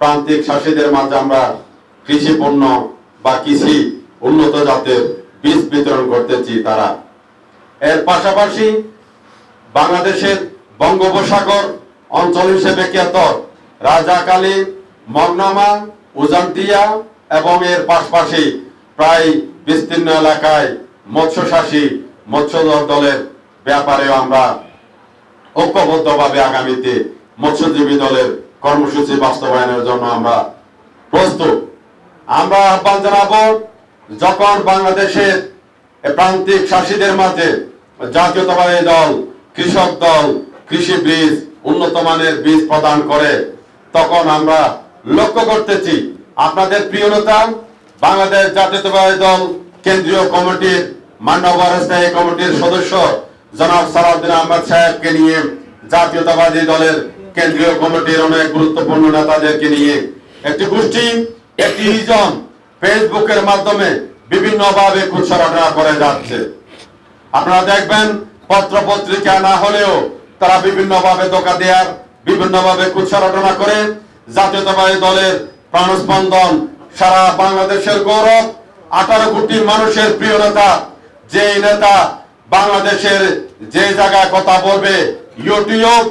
প্রান্তিক চাষিদের মাঝে আমরা কৃষি পণ্য বা কৃষি উন্নত জাতের বীজ বিতরণ করতেছি তারা। এর পাশাপাশি বাংলাদেশের বঙ্গোপসাগর অঞ্চল হিসেবে খ্যাত রাজাকালী মগনামা, উজান্তিয়া এবং এর পাশাপাশি প্রায় বিস্তীর্ণ এলাকায় মৎস্যচাষী মৎস্য দলের ব্যাপারেও আমরা ঐক্যবদ্ধভাবে আগামীতে মৎস্যজীবী দলের কর্মসূচি বাস্তবায়নের জন্য আমরা প্রস্তুত। আমরা আহ্বান জানাব, যখন বাংলাদেশের প্রান্তিক চাষীদের মাঝে জাতীয়তাবাদী দল, কৃষক দল, কৃষি বীজ উন্নত মানের বীজ প্রদান করে, তখন আমরা লক্ষ্য করতেছি, আপনাদের প্রিয় নেতা, বাংলাদেশ জাতীয়তাবাদী দল কেন্দ্রীয় কমিটির মান্যবর স্থায়ী কমিটির সদস্য জনাব সালাউদ্দিন আহমদ সাহেবকে নিয়ে জাতীয়তাবাদী দলের কেন্দ্রীয় কমিটির অনেক গুরুত্বপূর্ণ নেতাদেরকে নিয়ে একটি গোষ্ঠী, একটি জন ফেসবুকের মাধ্যমে বিভিন্ন ভাবে কুৎসরটা করে যাচ্ছে। আপনারা দেখবেন পত্র পত্রিকা না হলেও তারা বিভিন্ন ভাবে ধোকা দেওয়ার বিভিন্ন ভাবে কুৎসরটনা করে জাতীয়তাবাদী দলের প্রাণস্পন্দন, সারা বাংলাদেশের গৌরব। আঠারো কোটি মানুষের প্রিয় নেতা যে নেতা বাংলাদেশের যে জায়গায় কথা বলবে ইউটিউব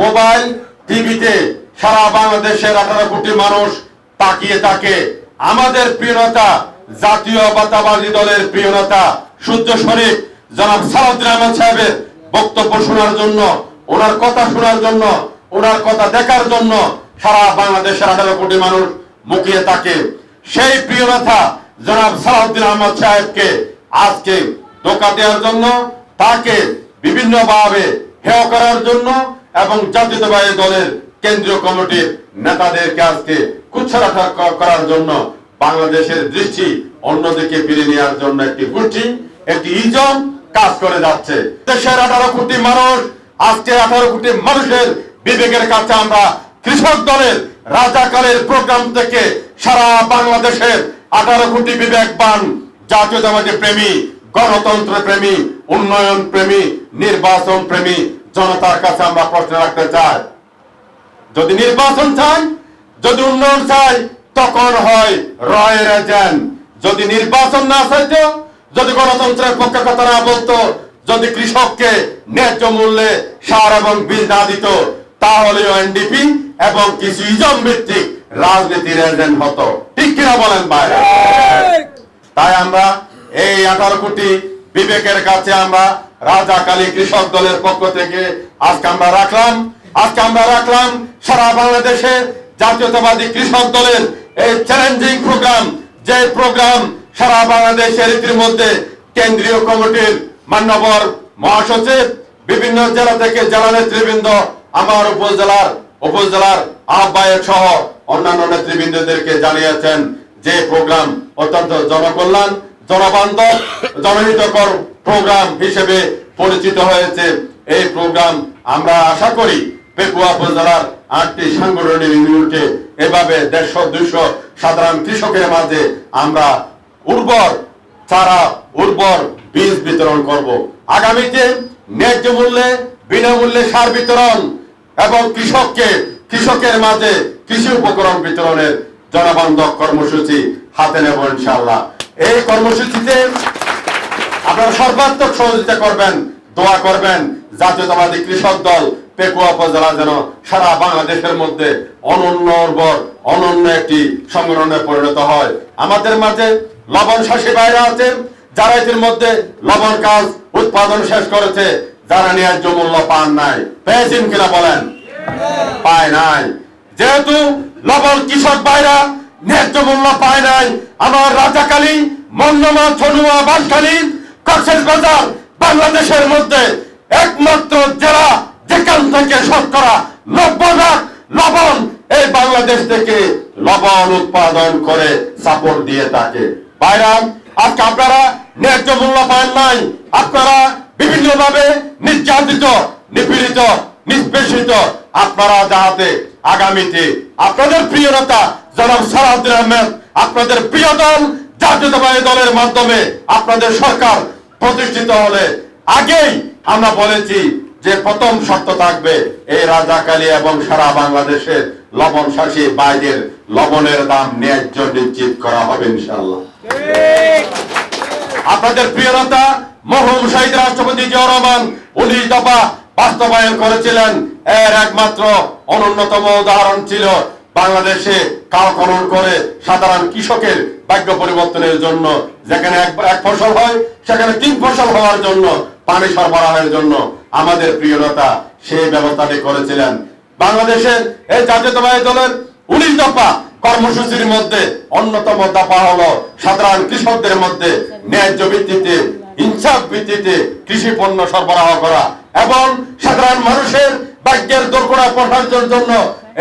মোবাইল টিভিতে সারা বাংলাদেশের আঠারো কোটি মানুষ তাকিয়ে থাকে। আমাদের প্রিয় নেতা, জাতীয় বাতাবাদী দলের প্রিয় নেতা, সূর্য শরীফ জনাব সালাউদ্দিন আহমদ সাহেবের বক্তব্য শোনার জন্য, ওনার কথা শোনার জন্য, ওনার কথা দেখার জন্য সারা বাংলাদেশের আঠারো কোটি মানুষ মুখিয়ে থাকে। সেই প্রিয় নেতা, জনাব সালাউদ্দিন আহমদ সাহেবকে আজকে ধোকা দেওয়ার জন্য, তাকে বিভিন্নভাবে হেয় করার জন্য এবং জাতীয়তাবাদী দলের কেন্দ্রীয় কমিটির নেতাদেরকে আজকে কুচ্ছরাঠা করার জন্য বাংলাদেশের দৃষ্টি অন্যদিকে ফিরে নেওয়ার জন্য একটি গোষ্ঠী, একটি ইজম কাজ করে যাচ্ছে। দেশের আঠারো কোটি মানুষ, আজকে আঠারো কোটি মানুষের বিবেকের কাছে আমরা কৃষক দলের রাজাকালের প্রোগ্রাম থেকে সারা বাংলাদেশের আঠারো কোটি বিবেকবান, জাতীয়তাবাদী প্রেমী, গণতন্ত্র প্রেমী, উন্নয়ন প্রেমী, নির্বাচন প্রেমী জনতার কাছে আমরা প্রশ্ন রাখতে চাই। যদি নির্বাচন চাই যদি উন্নয়ন চাই তখন হয় রয়ের এজেন্ট। যদি নির্বাচন না চাইতো যদি গণতন্ত্রের পক্ষে কথা না বলতো যদি কৃষককে ন্যায্য মূল্যে সার এবং বীজ না দিত তাহলে এনডিপি এবং কিছু ইজম ভিত্তিক রাজনীতির এজেন্ট হতো। ঠিক কিনা বলেন বাইরে তাই আমরা এই আঠারো কোটি বিবেকের কাছে আমরা রাজা কালী কৃষক দলের পক্ষ থেকে আজকে আমরা রাখলাম। আজকে আমরা রাখলাম সারা বাংলাদেশে জাতীয়তাবাদী কৃষক দলের এই চ্যালেঞ্জিং প্রোগ্রাম যে প্রোগ্রাম সারা বাংলাদেশের ইতিমধ্যে কেন্দ্রীয় কমিটির মান্যবর মহাসচিব, বিভিন্ন জেলা থেকে জেলা নেতৃবৃন্দ, আমার উপজেলার উপজেলার আহ্বায়ক সহ অন্যান্য নেতৃবৃন্দদেরকে জানিয়েছেন যে প্রোগ্রাম অত্যন্ত জনকল্যাণ। জনবান্ধব জনহিতকর প্রোগ্রাম হিসেবে পরিচিত হয়েছে। এই প্রোগ্রাম আমরা আশা করি পেকুয়া উপজেলার আটটি সাংগঠনিক ইউনিটে এভাবে দেড়শো, দুইশো সাধারণ কৃষকের মাঝে আমরা উর্বর চারা, উর্বর বীজ বিতরণ করব। আগামীতে ন্যায্য মূল্যে, বিনামূল্যে সার বিতরণ এবং কৃষককে, কৃষকের মাঝে কৃষি উপকরণ বিতরণের জনবান্ধব কর্মসূচি হাতে নেব ইনশাআল্লাহ। এই কর্মসূচিতে আপনারা সর্বাত্মক সহযোগিতা করবেন দোয়া করবেন জাতীয়তাবাদী কৃষক দল পেকুয়া উপজেলা যেন সারা বাংলাদেশের মধ্যে অনন্য উর্বর অনন্য একটি সংগঠনে পরিণত হয়। আমাদের মাঝে লবণ শাসী বাইরে আছে যারা এটির মধ্যে লবণ কাজ উৎপাদন শেষ করেছে যারা ন্যায্য মূল্য পান নাই। পেয়েছেন কিনা বলেন? পায় নাই। যেহেতু লবণ কৃষক ভাইরা ন্যায্য পায় নাই। আমার রাজাকালী মন্নমা ছনুয়া বানখালী কক্সেস বাজার বাংলাদেশের মধ্যে একমাত্র জেলা যেখান থেকে শতকরা লবণ এই বাংলাদেশ থেকে লবণ উৎপাদন করে সাপোর্ট দিয়ে থাকে। বাইরাম আজকে আপনারা ন্যায্য মূল্য পান নাই। আপনারা বিভিন্ন ভাবে নির্যাতিত, নিপীড়িত নিষ্পেষিত আপনারা যাহাতে আগামীতে আপনাদের প্রিয় জনাব সালাউদ্দিন আহমেদ, আপনাদের প্রিয় দল, জাতীয়তাবাদী দলের মাধ্যমে আপনাদের সরকার প্রতিষ্ঠিত হলে আগেই আমরা বলেছি যে প্রথম শর্ত থাকবে এই রাজাকালী এবং সারা বাংলাদেশের লবণ শাসী বাইদের লবণের দাম ন্যায্য নিশ্চিত করা হবে ইনশাল্লাহ আপনাদের প্রিয় নেতা, মরহুম শহীদ রাষ্ট্রপতি জিয়া রহমান, উনিশ দফা বাস্তবায়ন করেছিলেন। এর একমাত্র অনুন্নতম উদাহরণ ছিল বাংলাদেশে কাল খনন করে সাধারণ কৃষকের ভাগ্য পরিবর্তনের জন্য, যেখানে এক ফসল হয়, সেখানে তিন ফসল হওয়ার জন্য, পানি সরবরাহের জন্য আমাদের প্রিয় নেতা সেই ব্যবস্থাটি করেছিলেন। বাংলাদেশের এই জাতীয়তাবাদী দলের উনিশ দফা কর্মসূচির মধ্যে অন্যতম দফা হলো সাধারণ কৃষকদের মধ্যে ন্যায্য ভিত্তিতে, ইনসাফ ভিত্তিতে কৃষি পণ্য সরবরাহ করা এবং সাধারণ মানুষের ভাগ্যের দোরগোড়া পৌঁছানোর জন্য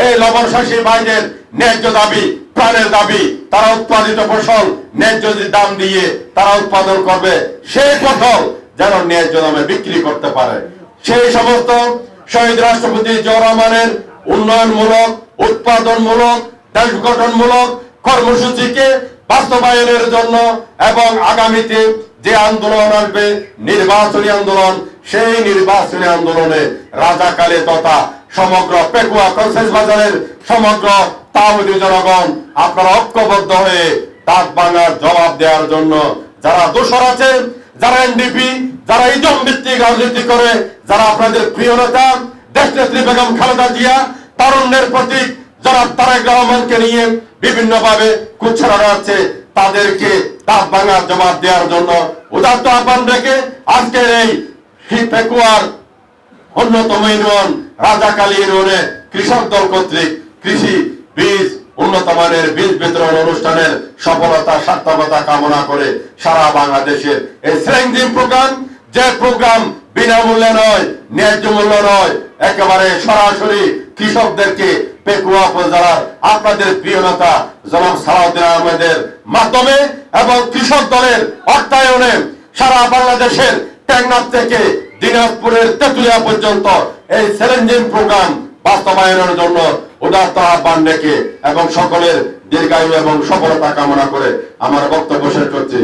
এই লবণ শাসী ভাইদের ন্যায্য দাবি, প্রাণের দাবি, তারা উৎপাদিত ফসল ন্যায্য দাম দিয়ে তারা উৎপাদন করবে, সেই ফসল যেন ন্যায্য দামে বিক্রি করতে পারে। সেই সমস্ত শহীদ রাষ্ট্রপতি জিয়া উন্নয়নমূলক, উৎপাদনমূলক, দেশ গঠনমূলক কর্মসূচিকে বাস্তবায়নের জন্য এবং আগামীতে যে আন্দোলন আসবে, নির্বাচনী আন্দোলন, সেই নির্বাচনী আন্দোলনে রাজাকালে তথা সমগ্র পেকুয়া বাজারের সমগ্র তাওদি জনগণ, আপনারা ঐক্যবদ্ধ হয়ে দাঁত ভাঙার জবাব দেওয়ার জন্য যারা দোষর আছেন, যারা এনডিপি, যারা ইজম ভিত্তিক রাজনীতি করে, যারা আপনাদের প্রিয় নেতা দেশ নেত্রী বেগম খালেদা জিয়া তারুণ্যের প্রতীক যারা তারেক রহমানকে নিয়ে বিভিন্ন ভাবে কুচ্ছারা তাদেরকে দাঁত ভাঙার জবাব দেওয়ার জন্য উদাত্ত আহ্বান রেখে আজকের এই পেকুয়ার অন্যতম ইউনিয়ন রাজাকালী ইউনিয়নে কৃষক দল কর্তৃক কৃষি বীজ উন্নত মানের বীজ বিতরণ অনুষ্ঠানের সফলতা, সার্থকতা কামনা করে সারা বাংলাদেশের এই সেলিং প্রোগ্রাম, যে প্রোগ্রাম বিনামূল্যে নয়, ন্যায্য মূল্য নয়, একেবারে সরাসরি কৃষকদেরকে পেকুয়া উপজেলার আপনাদের প্রিয় নেতা জনাব সালাউদ্দিন আহমেদের মাধ্যমে এবং কৃষক দলের অর্থায়নে সারা বাংলাদেশের টেকনাফ থেকে দিনাজপুরের তেতুলিয়া পর্যন্ত এই চ্যালেঞ্জিং প্রোগ্রাম বাস্তবায়নের জন্য উদাত্ত আহ্বান রেখে এবং সকলের দীর্ঘায়ু এবং সফলতা কামনা করে আমার বক্তব্য শেষ করছি।